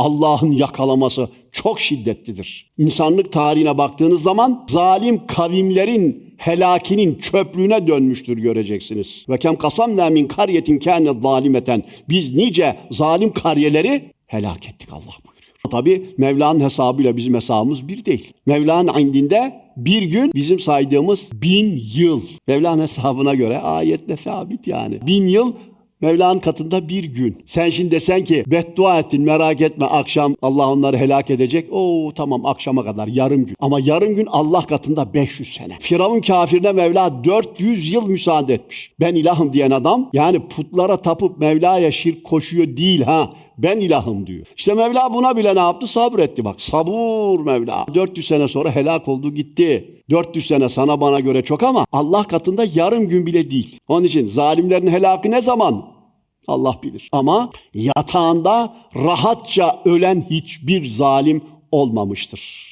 Allah'ın yakalaması çok şiddetlidir. İnsanlık tarihine baktığınız zaman zalim kavimlerin helakinin çöplüğüne dönmüştür göreceksiniz. Ve kem kasam min kariyetin kâne zalimeten. Biz nice zalim kariyeleri helak ettik Allah buyuruyor. Tabi Mevla'nın hesabıyla bizim hesabımız bir değil. Mevla'nın indinde bir gün bizim saydığımız bin yıl. Mevla'nın hesabına göre ayetle sabit yani. Bin yıl Mevla'nın katında bir gün. Sen şimdi desen ki beddua ettin merak etme akşam Allah onları helak edecek. Oo tamam akşama kadar yarım gün. Ama yarım gün Allah katında 500 sene. Firavun kafirine Mevla 400 yıl müsaade etmiş. Ben ilahım diyen adam yani putlara tapıp Mevla'ya şirk koşuyor değil ha. Ben ilahım diyor. İşte Mevla buna bile ne yaptı? Sabretti bak. Sabur Mevla. 400 sene sonra helak oldu gitti. 400 sene sana bana göre çok ama Allah katında yarım gün bile değil. Onun için zalimlerin helakı ne zaman? Allah bilir. Ama yatağında rahatça ölen hiçbir zalim olmamıştır.